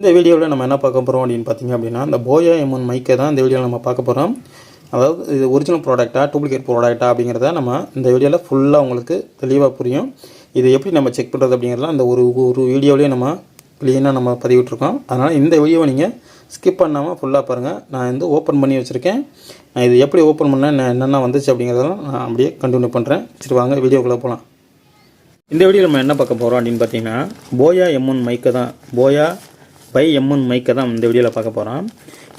இந்த வீடியோவில் நம்ம என்ன பார்க்க போகிறோம் அப்படின்னு பார்த்தீங்க அப்படின்னா இந்த போயா எம்என் மைக்கை தான் இந்த வீடியோவில் நம்ம பார்க்க போகிறோம் அதாவது இது ஒரிஜினல் ப்ராடக்ட்டா டூப்ளிகேட் ப்ராடக்ட்டா அப்படிங்கிறத நம்ம இந்த வீடியோவில் ஃபுல்லாக உங்களுக்கு தெளிவாக புரியும். இது எப்படி நம்ம செக் பண்ணுறது அப்படிங்கிறதுலாம் அந்த ஒரு ஒரு வீடியோவிலேயே நம்ம க்ளீனாக நம்ம பதிவிட்ருக்கோம் அதனால் இந்த வீடியோவை நீங்கள் ஸ்கிப் பண்ணாமல் ஃபுல்லாக பாருங்கள் நான் வந்து ஓப்பன் பண்ணி வச்சுருக்கேன். நான் இது எப்படி ஓப்பன் பண்ணேன் நான் என்னென்ன வந்துச்சு அப்படிங்கிறதெல்லாம் நான் அப்படியே கண்டினியூ பண்ணுறேன் சரி வாங்க வீடியோக்குள்ளே போகலாம் இந்த வீடியோ நம்ம என்ன பார்க்க போகிறோம் அப்படின்னு பார்த்தீங்கன்னா போயா எம்என் மைக்கை தான் போயா பை எம்என் மைக்கை தான் இந்த வீடியோவில் பார்க்க போகிறோம்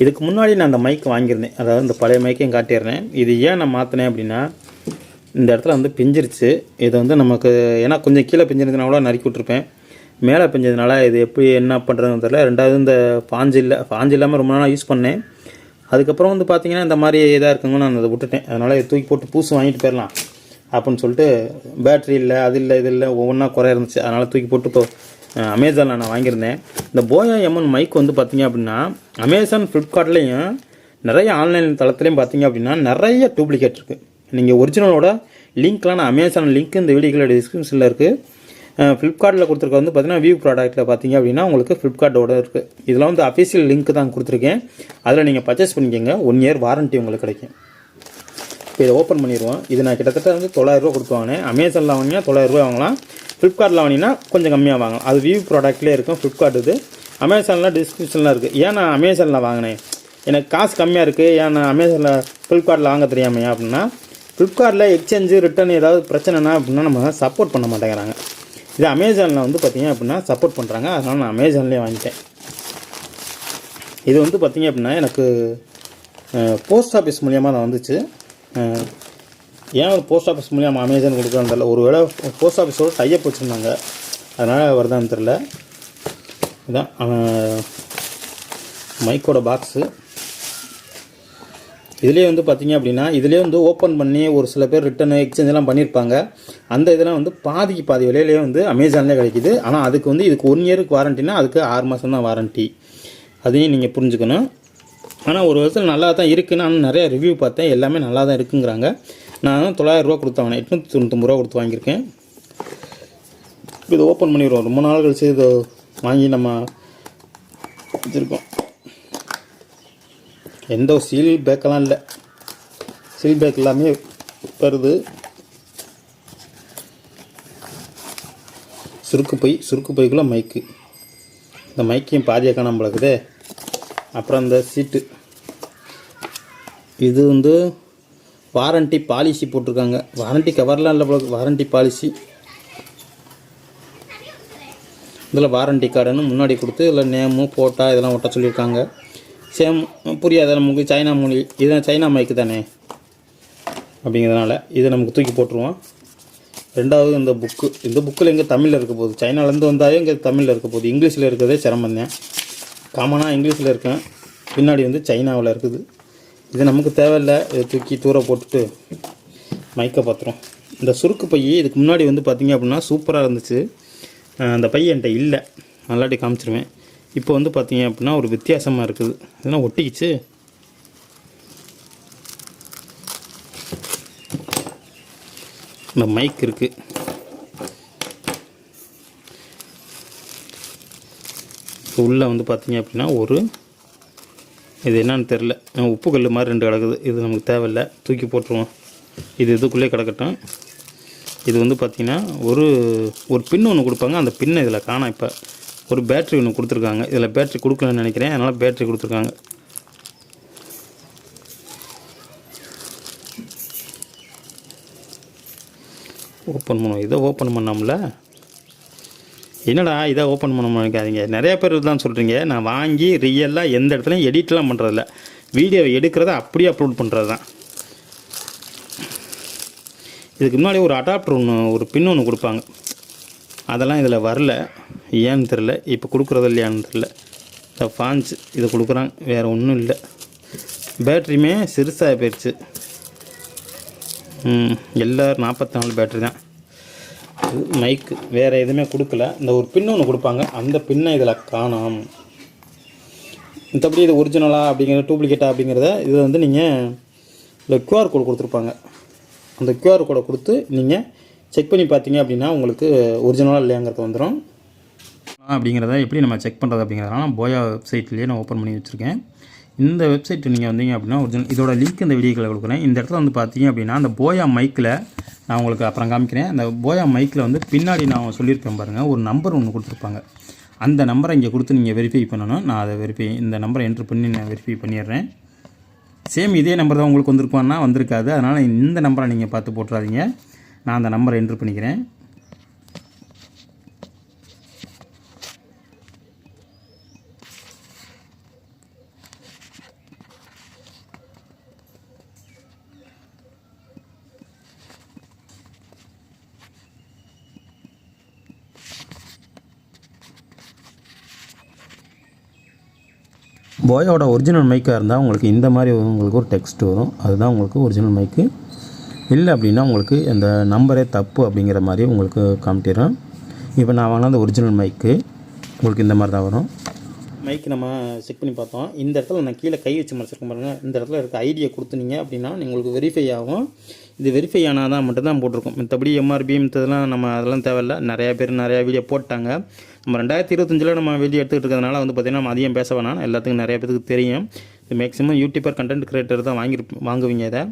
இதுக்கு முன்னாடி நான் அந்த மைக் வாங்கியிருந்தேன். அதாவது இந்த பழைய மைக்கையும் காட்டிடுறேன் இது ஏன் நான் மாற்றினேன் அப்படின்னா இந்த இடத்துல வந்து பிஞ்சிருச்சு. இது வந்து நமக்கு ஏன்னா கொஞ்சம் கீழே பிஞ்சிருந்ததுனா கூட நறுக்கி விட்ருப்பேன் மேலே பிஞ்சதுனால இது எப்படி என்ன பண்ணுறதுன்னு தெரியல. ரெண்டாவது இந்த பாஞ்சு இல்லை பாஞ்சு இல்லாமல் ரொம்ப நாளாக யூஸ் பண்ணேன். அதுக்கப்புறம் வந்து பார்த்திங்கன்னா இந்த மாதிரி இதாக இருக்குங்க நான் அதை விட்டுட்டேன். அதனால் இதை தூக்கி போட்டு பூசு வாங்கிட்டு போயிடலாம். அப்படின்னு சொல்லிட்டு பேட்ரி இல்லை அது இல்லை இது இல்லை ஒவ்வொன்றா குறை இருந்துச்சு. அதனால் தூக்கி போட்டு இப்போ அமேசானில் நான் வாங்கியிருந்தேன். இந்த போயா எம்என் மைக் வந்து பார்த்தீங்க அப்படின்னா அமேசான் ஃப்ளிப்கார்ட்லேயும் நிறைய ஆன்லைன் தளத்துலையும் பார்த்தீங்க அப்படின்னா நிறைய டூப்ளிகேட் இருக்குது நீங்கள் ஒரிஜினலோட லிங்க்லாம் நான் அமேசான் லிங்க் இந்த வீடியோக்களோட டிஸ்கிரிப்ஷனில் இருக்குது ஃப்ளிப்கார்ட்டில் கொடுத்துருக்க வந்து பார்த்தீங்கன்னா வியூ ப்ராடக்ட்டில் பார்த்தீங்க அப்படின்னா உங்களுக்கு ஃப்ளிப்கார்ட்டோட இருக்குது இதெல்லாம் வந்து அஃபீஷியல் லிங்க் தான் கொடுத்துருக்கேன். அதில் நீங்கள் பர்ச்சேஸ் பண்ணிக்கோங்க. ஒன் இயர் வாரண்ட்டி உங்களுக்கு கிடைக்கும். இப்போ இதை ஓப்பன் பண்ணிடுவோம். இது நான் கிட்டத்தட்ட வந்து தொள்ளாயிரரூவா கொடுத்து வாங்கினேன். அமேசானில் வாங்கினா தொள்ளாயிரரூவா வாங்கலாம். ஃப்ளிப்கார்ட்டில் வாங்கினா கொஞ்சம் கம்மியாக வாங்கலாம். அது வியூ ப்ராடக்ட்லேயே இருக்கும். ஃப்ளிப்கார்ட் இது. அமேசானில் டிஸ்கிரிப்ஷனில் இருக்குது ஏன் நான் அமேசானில் வாங்கினேன்? எனக்கு காசு கம்மியாக இருக்குது ஏன் நான் அமேசானில் ஃப்ளிப்கார்ட்டில் வாங்க தெரியாமையா அப்படின்னா ஃப்ளிப்கார்ட்டில் எக்ஸ்சேஞ்சு ரிட்டர்ன் ஏதாவது பிரச்சனைனா அப்படின்னா நம்ம சப்போர்ட் பண்ண மாட்டேங்கிறாங்க. இது அமேசானில் வந்து பார்த்தீங்க அப்படின்னா சப்போர்ட் பண்ணுறாங்க அதனால் நான் அமேசான்லேயே வாங்கிட்டேன். இது வந்து பார்த்தீங்க அப்படின்னா எனக்கு போஸ்ட் ஆஃபீஸ் மூலியமாக தான் வந்துச்சு. ஏன் ஒரு போஸ்ட் ஆஃபீஸ் மூலியமாக அமேசான் கொடுக்குறான்னு தெரில ஒரு வேளை போஸ்ட் ஆஃபீஸோட டைப் வச்சுருந்தாங்க. அதனால் வருதான்னு தெரில இதான் மைக்கோட பாக்ஸு இதுலேயே வந்து பார்த்தீங்க அப்படின்னா இதுலேயே வந்து ஓப்பன் பண்ணி ஒரு சில பேர் ரிட்டன் எக்ஸ்சேஞ்செல்லாம் பண்ணியிருப்பாங்க அந்த இதெல்லாம் வந்து பாதிக்கு பாதி விலையிலேயே வந்து அமேசான்லேயே கிடைக்குது. ஆனால் அதுக்கு வந்து இதுக்கு ஒன் இயருக்கு வாரண்டினா அதுக்கு ஆறு மாதம் தான் வாரண்ட்டி அதையும் நீங்கள் புரிஞ்சுக்கணும். ஆனால் ஒரு வருஷத்தில் நல்லா தான் இருக்குது நான் நிறைய ரிவ்யூ பார்த்தேன். எல்லாமே நல்லா தான் இருக்குங்கிறாங்க. நான் தொள்ளாயிரரூவா கொடுத்து வாங்கினேன் எட்நூற்றி தொண்ணூத்தொம்பது ரூபா கொடுத்து வாங்கியிருக்கேன். இது ஓப்பன் பண்ணிடுவோம். ரொம்ப நாள் கழிச்சு இதை வாங்கி நம்ம வச்சுருக்கோம். எந்த ஒரு சீல் பேக்கெல்லாம் இல்லை. சீல் பேக் எல்லாமே வருது. சுருக்கு பை சுருக்கு பைக்குள்ளே மைக்கு இந்த மைக்கையும் பாதியாக காணாமல் இருக்குது அப்புறம் அந்த சீட்டு இது வந்து வாரண்டி பாலிசி போட்டிருக்காங்க. வாரண்டி கவர்லாம் இல்லை போல வாரண்டி பாலிசி இதில் வாரண்டி கார்டுன்னு முன்னாடி கொடுத்து இதில் நேமு ஃபோட்டா இதெல்லாம் ஒட்ட சொல்லியிருக்காங்க. சேம் புரியாது. நமக்கு சைனா மொழி இது சைனா மைக்கு தானே? அப்படிங்கிறதுனால இதை நமக்கு தூக்கி போட்டுருவோம். ரெண்டாவது இந்த புக்கு இந்த புக்கில் எங்கே தமிழில் இருக்க போகுது. சைனாலேருந்து வந்தாலே இங்கே தமிழில் இருக்க போகுது. இங்கிலீஷில் இருக்கிறதே சிரமம் தான் காமனாக இங்கிலீஷில் இருக்கேன். பின்னாடி வந்து சைனாவில் இருக்குது. இது நமக்கு தேவையில்லை. இதை தூக்கி தூர போட்டுட்டு மைக்கை பார்த்துரும் இந்த சுருக்கு பை இதுக்கு முன்னாடி வந்து பார்த்திங்க அப்படின்னா சூப்பராக இருந்துச்சு. அந்த பை என்கிட்ட இல்லை. நல்லாட்டி காமிச்சிருவேன். இப்போ வந்து பார்த்தீங்க அப்படின்னா ஒரு வித்தியாசமாக இருக்குது. இதெல்லாம் ஒட்டிக்கிச்சு. இந்த மைக் இருக்குது உள்ளே வந்து பார்த்திங்க அப்படின்னா ஒரு இது என்னன்னு தெரில உப்பு கல் மாதிரி ரெண்டு கிடக்குது. இது நமக்கு தேவையில்லை. தூக்கி போட்டுருவோம். இது இதுக்குள்ளே கிடக்கட்டும். இது வந்து பார்த்திங்கன்னா ஒரு ஒரு பின் ஒன்று கொடுப்பாங்க. அந்த பின்னை இதில் காணோம் இப்போ. ஒரு பேட்ரி ஒன்று கொடுத்துருக்காங்க. இதில் பேட்ரி கொடுக்கலன்னு நினைக்கிறேன். அதனால் பேட்ரி கொடுத்துருக்காங்க. ஓப்பன் பண்ணுவோம். இதை ஓப்பன் பண்ணோம்ல என்னடா இதை ஓப்பன் பண்ண முடியாதீங்க. நிறைய பேர் தான் சொல்கிறீங்க நான் வாங்கி ரியலாக எந்த இடத்துலையும் எடிட்லாம் பண்ணுறதில்ல வீடியோ எடுக்கிறத அப்படியே அப்லோட் பண்ணுறது தான் இதுக்கு முன்னாடி ஒரு அடாப்டர் ஒன்று ஒரு பின் ஒன்று கொடுப்பாங்க. அதெல்லாம் இதில் வரல. ஏன்னு தெரில இப்போ கொடுக்குறது இல்லையான்னு தெரில இந்த ஃபான்ஸ் இது கொடுக்குறாங்க. வேறு ஒன்றும் இல்லை. பேட்ரியுமே சிறுசாக போயிடுச்சு எல்லோரும் நாற்பத்தி நாலு பேட்ரி தான். இது மைக்கு வேறு எதுவுமே கொடுக்கல. இந்த ஒரு பின் ஒன்று கொடுப்பாங்க. அந்த பின்னை இதில் காணோம். மற்றபடி இது ஒரிஜினலாக அப்படிங்கிற டூப்ளிகேட்டா அப்படிங்கிறத இது வந்து நீங்கள் இந்த கியூஆர் கோடு கொடுத்துருப்பாங்க. அந்த கியூஆர் கோடை கொடுத்து நீங்கள் செக் பண்ணி பார்த்தீங்க அப்படின்னா உங்களுக்கு ஒரிஜினலாக இல்லையாங்கிறது வந்துடும் அப்படிங்கிறத எப்படி நம்ம செக் பண்ணுறது அப்படிங்கிறதுனால போயா வெப்சைட்லேயே நான் ஓப்பன் பண்ணி வச்சுருக்கேன். இந்த வெப்சைட் நீங்கள் வந்தீங்க அப்படின்னா ஒரிஜினல் இதோட லிங்க் இந்த வீடியோக்களை கொடுக்குறேன். இந்த இடத்துல வந்து பார்த்தீங்க அப்படின்னா அந்த போயா மைக்கில் நான் உங்களுக்கு அப்புறம் காமிக்கிறேன். அந்த போயா மைக்கில் வந்து பின்னாடி நான் சொல்லியிருப்பேன் பாருங்கள் ஒரு நம்பர் ஒன்று கொடுத்துருப்பாங்க. அந்த நம்பரை இங்கே கொடுத்து நீங்கள் வெரிஃபை பண்ணணும். நான் அதை வெரிஃபை இந்த நம்பரை என்ட்ரு பண்ணி நான் வெரிஃபை பண்ணிடுறேன். சேம் இதே நம்பர் தான் உங்களுக்கு வந்திருக்கும்னா வந்திருக்காது. அதனால் இந்த நம்பரை நீங்கள் பார்த்து போட்டுறாதீங்க. நான் அந்த நம்பரை என்ட்ரு பண்ணிக்கிறேன். போயோட ஒரிஜினல் மைக்காக இருந்தால் உங்களுக்கு இந்த மாதிரி உங்களுக்கு ஒரு டெக்ஸ்ட் வரும். அதுதான் உங்களுக்கு ஒரிஜினல் மைக்கு இல்லை அப்படின்னா உங்களுக்கு இந்த நம்பரே தப்பு அப்படிங்கிற மாதிரி உங்களுக்கு காமிட்டிடும் இப்போ நான் வாங்கின அந்த ஒரிஜினல் மைக்கு உங்களுக்கு இந்த மாதிரி தான் வரும். மைக் நம்ம செக் பண்ணி பார்த்தோம். இந்த இடத்துல நான் கீழே கை வச்சு மறைச்சிருக்கேன் பாருங்கள் இந்த இடத்துல இருக்க ஐடியை கொடுத்துனீங்க அப்படின்னா உங்களுக்கு வெரிஃபை ஆகும். இது வெரிஃபை ஆனால் தான் மட்டும்தான் போட்டிருக்கோம். மற்றபடி எம்ஆர்பி மற்றதெல்லாம் நம்ம அதெல்லாம் தேவையில்ல. நிறையா பேர் நிறையா வீடியோ போட்டாங்க. நம்ம ரெண்டாயிரத்தி இருபத்தஞ்சில் நம்ம வீடியோ எடுத்துக்கிட்டு இருக்கிறதுனால வந்து பார்த்திங்கன்னா நம்ம அதிகம் பேச வேணாம். எல்லாத்துக்கும் நிறைய பேருக்கு தெரியும். இது மேக்ஸிமம் யூடியூபர் கண்டென்ட் கிரியேட்டர் தான் வாங்கி வாங்குவீங்க இதை.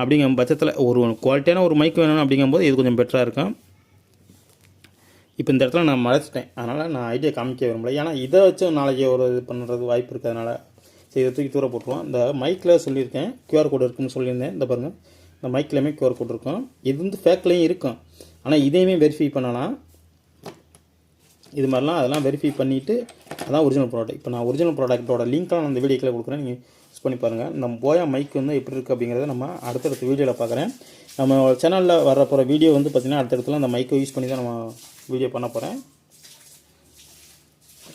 அப்படிங்கிற பட்சத்தில் ஒரு குவாலிட்டியான ஒரு மைக் வேணும் அப்படிங்கும்போது இது கொஞ்சம் பெட்டராக இருக்கும். இப்போ இந்த இடத்துல நான் மறைச்சிட்டேன். அதனால் நான் ஐடியா காமிக்க விரும்பல. ஏன்னா இதை வச்சு நாளைக்கு ஒரு இது பண்ணுறது வாய்ப்பு இருக்கிறதுனால சரி இதை தூக்கி தூர போட்டுருவோம். இந்த மைக்கில் சொல்லியிருக்கேன். கியூஆர் கோடு இருக்குன்னு சொல்லியிருந்தேன். இந்த பாருங்கள் இந்த மைக்கிலையுமே கியூஆர் கொடுத்துருக்கோம் இருக்கும் இது வந்து ஃபேக்லேயும் இருக்கும். ஆனால் இதையுமே வெரிஃபை பண்ணலாம். இது மாதிரிலாம் அதெல்லாம் வெரிஃபை பண்ணிவிட்டு அதான் ஒரிஜினல் ப்ராடக்ட் இப்போ நான் ஒரிஜினல் ப்ராடக்ட்டோட லிங்க்லாம் நான் இந்த வீடியோக்கில் கொடுக்குறேன். நீங்கள் யூஸ் பண்ணி பாருங்கள் நம்ம போயா மைக் வந்து எப்படி இருக்குது அப்படிங்கிறத நம்ம அடுத்தடுத்த வீடியோவில் பார்க்குறேன். நம்ம சேனலில் வர போகிற வீடியோ வந்து பார்த்திங்கன்னா அடுத்தடுத்துல அந்த மைக்கை யூஸ் பண்ணி தான் நம்ம வீடியோ பண்ண போகிறேன்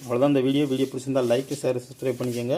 அவ்வளோதான் இந்த வீடியோ வீடியோ பிடிச்சிருந்தால் லைக் ஷேர் சப்ஸ்கிரைப் பண்ணிக்கோங்க.